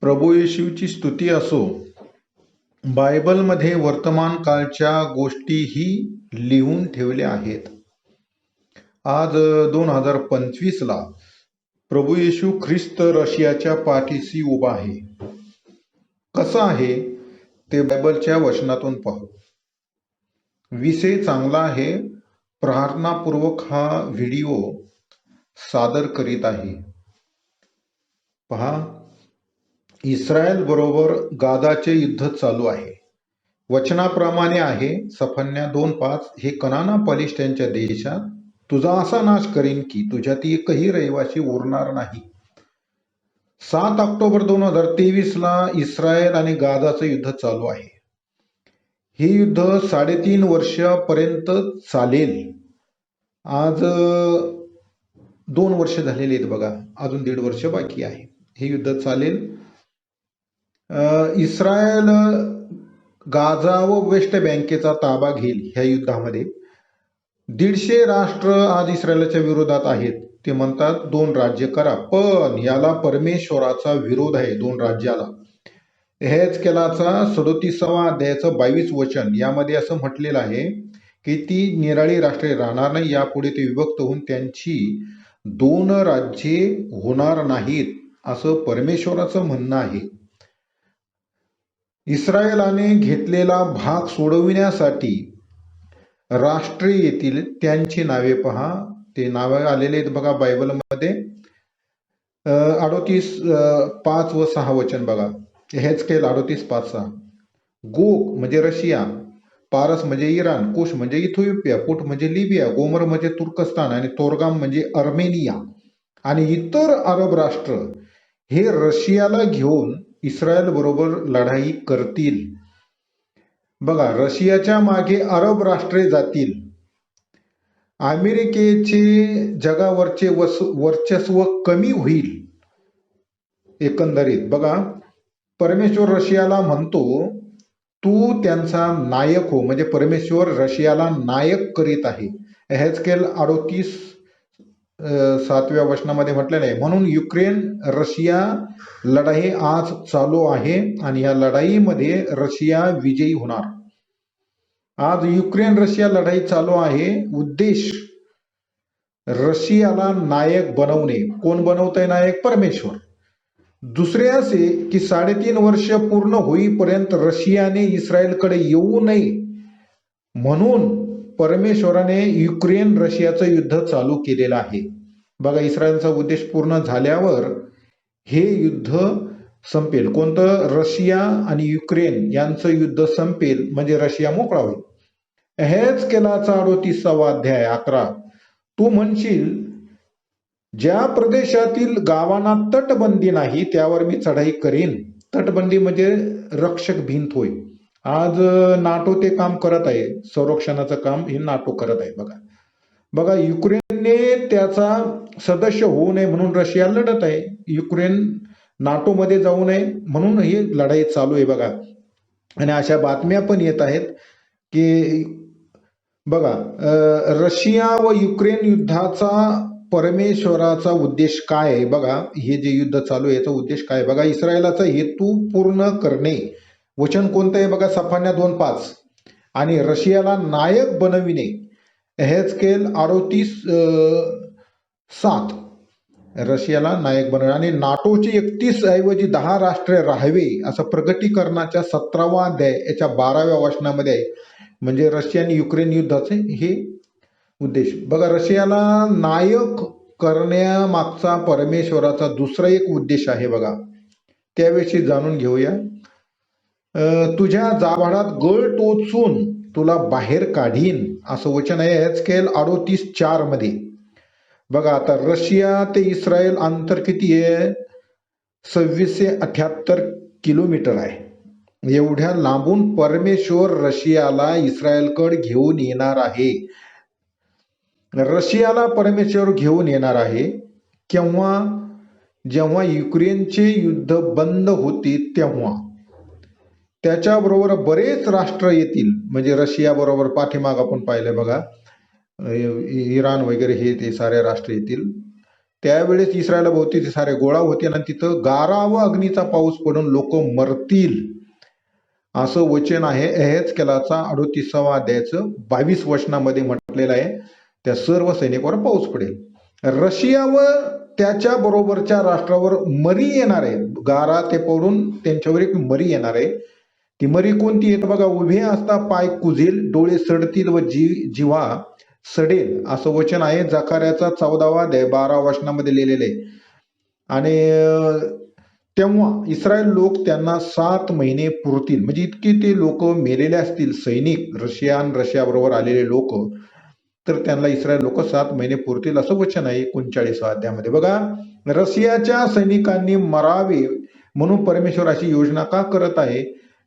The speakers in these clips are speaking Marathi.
प्रभू येशूची स्तुती असो. बायबलमध्ये वर्तमान काळच्या गोष्टीही लिहून ठेवल्या आहेत. आज दोन हजार पंचवीसला प्रभू येशू ख्रिस्त रशियाच्या पाठीशी उभा आहे. कसं आहे? ते बायबलच्या वचनातून पाहू. विषय चांगला आहे. प्रार्थनापूर्वक हा व्हिडिओ सादर करीत आहे. पहा इस्रायल बरोबर गादाचे युद्ध चालू आहे. वचनाप्रमाणे आहे सफन्या दोन पाच हे कनाना पलिष्ठांच्या देशात तुझा असा नाश करीन की तुझ्यात एकही रहिवासी उरणार नाही. सात ऑक्टोबर दोन हजार तेवीस ला इस्रायल आणि गादाचं युद्ध चालू आहे. हे युद्ध साडेतीन वर्षापर्यंत चालेल. आज दोन वर्ष झालेली आहेत बघा अजून दीड वर्ष बाकी आहे. हे युद्ध चालेल. इस्रायल गाझा व वेस्ट बँकेचा ताबा घेईल ह्या युद्धामध्ये. दीडशे राष्ट्र आज इस्रायलच्या विरोधात आहेत. ते म्हणतात दोन राज्य करा. पण याला परमेश्वराचा विरोध आहे दोन राज्याला. हेच केलाचा सदोतीसावा अध्यायाचं बावीस वचन. यामध्ये असं म्हटलेलं आहे की ती निराळी राष्ट्रे राहणार नाही यापुढे ते विभक्त होऊन त्यांची दोन राज्ये होणार नाहीत. असं परमेश्वराचं म्हणणं आहे. इस्रायलाने घेतलेला भाग सोडविण्यासाठी राष्ट्रीय येतील त्यांची नावे पहा. ते नावे आलेले आहेत बघा बायबलमध्ये. अडोतीस पाच व सहा वचन बघा. हेच केल अडोतीस पाच सहा. गोक म्हणजे रशिया पारस म्हणजे इराण कुश म्हणजे इथोपिया कुट म्हणजे लिबिया गोमर म्हणजे तुर्कस्तान आणि तोरगाम म्हणजे अर्मेनिया आणि इतर अरब राष्ट्र हे रशियाला घेऊन इस्रायल बरोबर लढाई करतील. बघा रशियाच्या मागे अरब राष्ट्रे जातील. अमेरिकेचे जगावरचे वस वर्चस्व कमी होईल. एकंदरीत बघा परमेश्वर रशियाला म्हणतो तू त्यांचा नायक हो म्हणजे परमेश्वर रशियाला नायक करीत आहे. हेचकेल अडोतीस सातव्या वचनामध्ये म्हटलेलं आहे म्हणून युक्रेन रशिया लढाई आज चालू आहे आणि या लढाईमध्ये रशिया विजयी होणार. आज युक्रेन रशिया लढाई चालू आहे. उद्देश रशियाला नायक बनवणे. कोण बनवतंय नायक? परमेश्वर. दुसरे असे की साडेतीन वर्ष पूर्ण होईपर्यंत रशियाने इस्रायलकडे येऊ नये म्हणून परमेश्वराने युक्रेन रशियाचं युद्ध चालू केलेलं आहे. बघा इस्रायलचा उद्देश पूर्ण झाल्यावर हे युद्ध संपेल. कोणतं? रशिया आणि युक्रेन यांचं युद्ध संपेल म्हणजे रशिया मोकळा होईल. हेच केलाचा अडोतीसावा अध्याय अकरा. तू म्हणशील ज्या प्रदेशातील गावांना तटबंदी नाही त्यावर मी चढाई करीन. तटबंदी म्हणजे रक्षक भिंत होईल आज नाटो ते काम करत आहे. संरक्षणाचं काम हे नाटो करत आहे. बघा. बघा युक्रेनने त्याचा सदस्य होऊ नये म्हणून रशिया लढत आहे. युक्रेन नाटोमध्ये जाऊ नये म्हणून ही लढाई चालू आहे. बघा. आणि अशा बातम्या पण येत आहेत की बघा रशिया व युक्रेन युद्धाचा परमेश्वराचा उद्देश काय आहे? बघा हे जे युद्ध चालू आहे याचा उद्देश काय बघा इस्रायलाचा हेतू पूर्ण करणे. वचन कोणतं आहे बघा सफान्या दोन पाच. आणि रशियाला नायक बनविणे हेचकेल अडोतीस सात. रशियाला नायक बनवणे. आणि नाटोचे एकतीस ऐवजी दहा राष्ट्रे राहावे असं प्रगतीकरणाच्या सतरावा अध्याय याच्या बाराव्या वचनामध्ये आहे. म्हणजे रशिया आणि युक्रेन युद्धाचे हे उद्देश. बघा रशियाला नायक करण्यामागचा परमेश्वराचा दुसरा एक उद्देश आहे बघा. त्याविषयी जाणून घेऊया. तुझ्या जाभाडात गळ टोचून तुला बाहेर काढीन. असं वचन आहे हेचकेल अडोतीस चारमध्ये. बघा आता रशिया ते इस्रायल अंतर किती आहे? सव्वीसशे अठ्याहत्तर किलोमीटर आहे. एवढ्या लांबून परमेश्वर रशियाला इस्रायलकडे घेऊन येणार आहे. रशियाला परमेश्वर घेऊन येणार आहे. केव्हा? जेव्हा युक्रेनचे युद्ध बंद होते तेव्हा. त्याच्याबरोबर बरेच राष्ट्र येतील. म्हणजे रशियाबरोबर पाठीमाग आपण पाहिलं बघा. इराण वगैरे हे ते सारे राष्ट्र येतील. त्यावेळेस इस्रायलाभोवती ते सारे गोळा होतील आणि तिथं गारा व अग्नीचा पाऊस पडून लोक मरतील. असं वचन आहे. एहेच केलाचा अडोतीसावा अध्यायाचं बावीस वचनामध्ये म्हटलेलं आहे. त्या सर्व सैनिकावर पाऊस पडेल. रशिया व त्याच्या बरोबरच्या राष्ट्रावर मरी येणार आहे. गारा ते पडून त्यांच्यावर एक मरी येणार आहे. ती मरी कोणती येत बघा उभे असता पाय कुजेल डोळे सडतील व जी जिव्हा सडेल. असं वचन आहे जकार्याचा चौदावा अध्याय बारा वचनामध्ये लिहिलेले आहे. आणि तेव्हा इस्रायल लोक त्यांना सात महिने पुरतील. म्हणजे इतके ते लोक मेलेले असतील सैनिक रशियान रशियाबरोबर आलेले लोक तर त्यांना इस्रायल लोक सात महिने पुरतील असं वचन आहे एकोणचाळीसव्या अध्यायामध्ये. बघा रशियाच्या सैनिकांनी मरावे म्हणून परमेश्वर अशी योजना का करत आहे?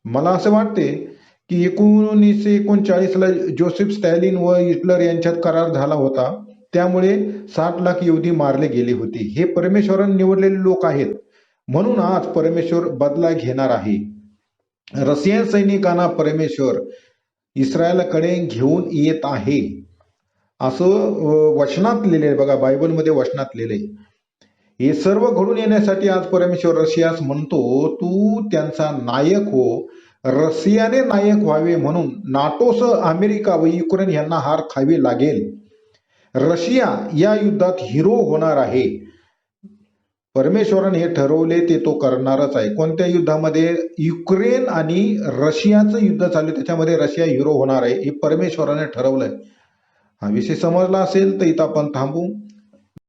मला असं वाटते की एकोणीसशे एकोणचाळीसला जोसेफ स्टॅलिन व हिटलर यांच्यात करार झाला होता. त्यामुळे साठ लाख यहुदी मारले गेले होते. हे परमेश्वरान निवडलेले लोक आहेत. म्हणून आज परमेश्वर बदला घेणार आहे. रशियन सैनिकांना परमेश्वर इस्रायलकडे घेऊन येत आहे. असं वचनात लिहिले आहे. बघा बायबलमध्ये वचनात लिहिले हे सर्व घडून येण्यासाठी आज परमेश्वर रशियास म्हणतो तू त्यांचा नायक हो. रशियाने नायक व्हावे म्हणून नाटोसह अमेरिका व युक्रेन यांना हार खावी लागेल. रशिया या युद्धात हिरो होणार आहे. परमेश्वरन हे ठरवले ते तो करणारच आहे. कोणत्या युद्धामध्ये? युक्रेन आणि रशियाचं युद्ध चालू आहे, त्याच्यामध्ये रशिया हिरो होणार आहे हे परमेश्वराने ठरवलंय. हा विषय समजला असेल तर इथं आपण थांबू.